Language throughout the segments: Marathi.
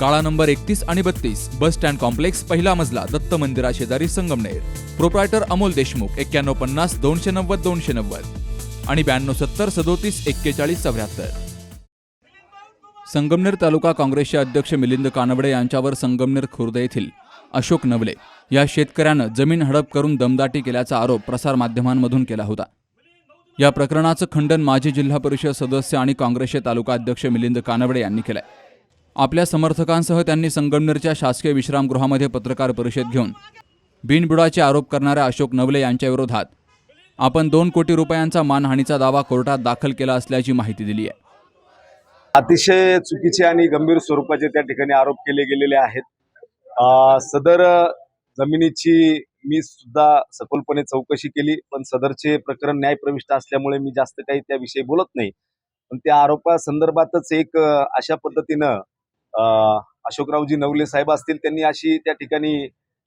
काळा नंबर एकतीस आणि बत्तीस बस स्टँड कॉम्प्लेक्स पहिला मजला दत्त मंदिरा शेजारी संगमनेर. प्रोप्रायटर अमोल देशमुख एक्क्याण्णव पन्नास दोनशे नव्वद दोनशे नव्वद. आणि ब्याण्णव सत्तर सदोतीस एक्केचाळीस चौऱ्याहत्तर. संगमनेर तालुका काँग्रेसचे अध्यक्ष मिलिंद कानवडे यांच्यावर संगमनेर खुर्द येथील अशोक नवले या शेतकऱ्यानं जमीन हडप करून दमदाटी केल्याचा आरोप प्रसारमाध्यमांमधून केला होता. या प्रकरणाचं खंडन माजी जिल्हा परिषद सदस्य आणि काँग्रेसचे तालुका अध्यक्ष मिलिंद कानवडे यांनी केलंय. आपल्या समर्थकांसह त्यांनी संगमनेरच्या शासकीय विश्रामगृहामध्ये पत्रकार परिषद घेऊन बिनबुडाचे आरोप करणाऱ्या अशोक नवले यांच्या विरोधात आपण दोन कोटी रुपयांचा मानहानीचा दावा कोर्टात दाखल केला असल्याची माहिती दिली आहे. अतिशय चुकीचे आणि गंभीर स्वरूपाचे त्या ठिकाणी आरोप केले गेलेले आहेत. सदर जमिनीची मी सुद्धा सखोलपणे चौकशी केली पण सदरचे प्रकरण न्यायप्रविष्ट असल्यामुळे मी जास्त काही त्याविषयी बोलत नाही. पण त्या आरोपा संदर्भातच एक अशा पद्धतीनं अशोकरावजी नवले साहेब असतील त्यांनी अशी त्या ठिकाणी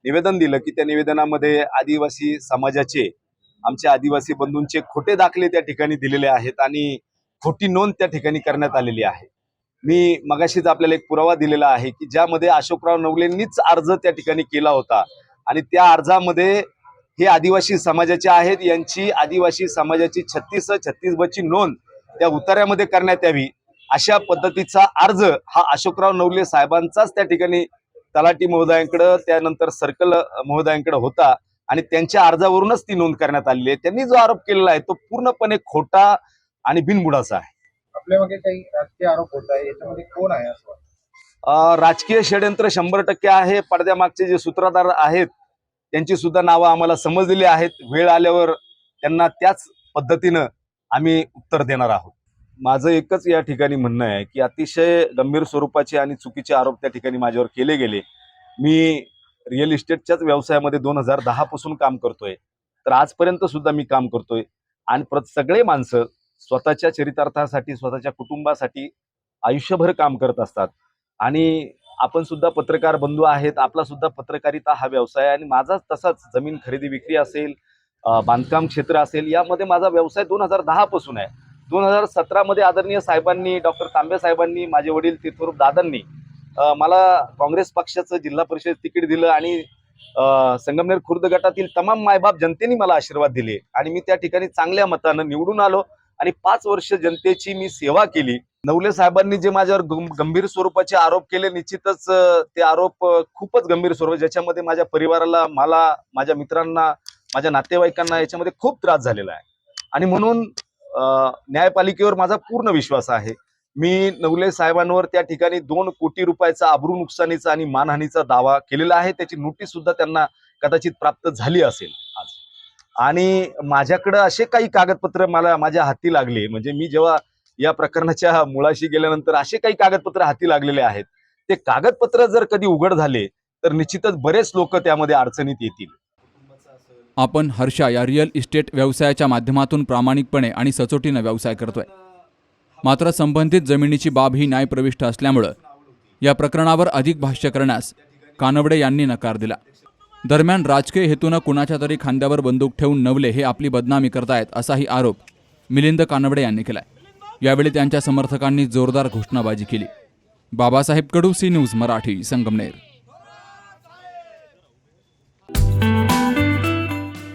निवेदन दिलं की त्या निवेदनामध्ये आदिवासी समाजाचे आमचे आदिवासी बंधूंचे खोटे दाखले त्या ठिकाणी दिलेले आहेत आणि खोटी नोंद त्या ठिकाणी करण्यात आलेली आहे. मी मगाशीच आपल्याला एक पुरावा दिलेला आहे की ज्यामध्ये अशोकराव नवलेंनीच अर्ज त्या ठिकाणी केला होता आणि त्या अर्जामध्ये हे आदिवासी समाजाचे आहेत यांची आदिवासी समाजाची छत्तीस छत्तीस बची नोंद त्या उतार्यामध्ये करण्यात यावी. अशा पद्धतीचा अर्ज हा अशोकराव नवले साहेबांचाच त्या ठिकाणी तलाठी महोदयांकडं त्यानंतर सर्कल महोदयांकडे होता. आणि त्यांच्या अर्जावरूनच ती नोंद करण्यात आलेली आहे. त्यांनी जो आरोप केलेला आहे तो पूर्णपणे खोटा आणि बिनबुडाचा आहे. आपल्या मागे काही राजकीय आरोप होत आहे याच्यामध्ये कोण आहे असं राजकीय षडयंत्र शंभर टक्के आहे. पडद्यामागचे जे सूत्रधार आहेत त्यांची सुद्धा नावं आम्हाला समजलेली आहेत. वेळ आल्यावर त्यांना त्याच पद्धतीनं आम्ही उत्तर देणार आहोत. माझं एकच या ठिकाणी म्हणणं आहे की अतिशय गंभीर स्वरूपाचे आणि चुकीचे आरोप त्या ठिकाणी माझ्यावर केले गेले. मी रिअल इस्टेटच्याच व्यवसायामध्ये दोन हजार दहापासून काम करतोय. तर आजपर्यंत सुद्धा मी काम करतोय. आणि परत सगळे माणसं स्वतःच्या चरितार्थासाठी स्वतःच्या कुटुंबासाठी आयुष्यभर काम करत असतात. आणि आपण सुद्धा पत्रकार बंधू आहेत आपला सुद्धा पत्रकारिता हा व्यवसाय आहे आणि माझा तसाच जमीन खरेदी विक्री असेल बांधकाम क्षेत्र असेल यामध्ये माझा व्यवसाय दोन हजार दहापासून आहे. दोन हजार सतरामध्ये आदरणीय साहेबांनी डॉक्टर तांबे साहेबांनी माझे वडील तीर्थरूप दादांनी मला काँग्रेस पक्षाचं जिल्हा परिषद तिकीट दिलं आणि संगमनेर खुर्द गटातील तमाम मायबाप जनतेने मला आशीर्वाद दिले. आणि मी त्या ठिकाणी चांगल्या मतानं निवडून आलो आणि पाच वर्ष जनतेची मी सेवा केली. नवले साहेबांनी जे माझ्यावर गंभीर स्वरूपाचे आरोप केले निश्चितच ते आरोप खूपच गंभीर स्वरूप ज्याच्यामध्ये माझ्या परिवाराला मला माझ्या मित्रांना माझ्या नातेवाईकांना याच्यामध्ये खूप त्रास झालेला आहे. आणि म्हणून न्यायपालिकेवर माझा पूर्ण विश्वास आहे. मी नवले साहेबांवर त्या ठिकाणी दोन कोटी रुपयाचा आबरू नुकसानीचा आणि मानहानीचा दावा केलेला आहे. त्याची नोटीस सुद्धा त्यांना कदाचित प्राप्त झाली असेल आज. आणि माझ्याकडं असे काही कागदपत्र मला माझ्या हाती लागले. म्हणजे मी जेव्हा या प्रकरणाच्या मुळाशी गेल्यानंतर असे काही कागदपत्र हाती लागलेले आहेत. ते कागदपत्र जर कधी उघड झाले तर निश्चितच बरेच लोक त्यामध्ये अडचणीत येतील. आपण हर्षा या रिअल इस्टेट व्यवसायाच्या माध्यमातून प्रामाणिकपणे आणि सचोटीनं व्यवसाय करतोय. मात्र संबंधित जमिनीची बाब ही न्यायप्रविष्ट असल्यामुळं या प्रकरणावर अधिक भाष्य करण्यास कानवडे यांनी नकार दिला. दरम्यान राजकीय हेतूनं कुणाच्या तरी खांद्यावर बंदूक ठेवून नवले हे आपली बदनामी करतायत असाही आरोप मिलिंद कानवडे यांनी केलाय. यावेळी त्यांच्या समर्थकांनी जोरदार घोषणाबाजी केली. Babasaheb Kadu C news Marathi Sangamner.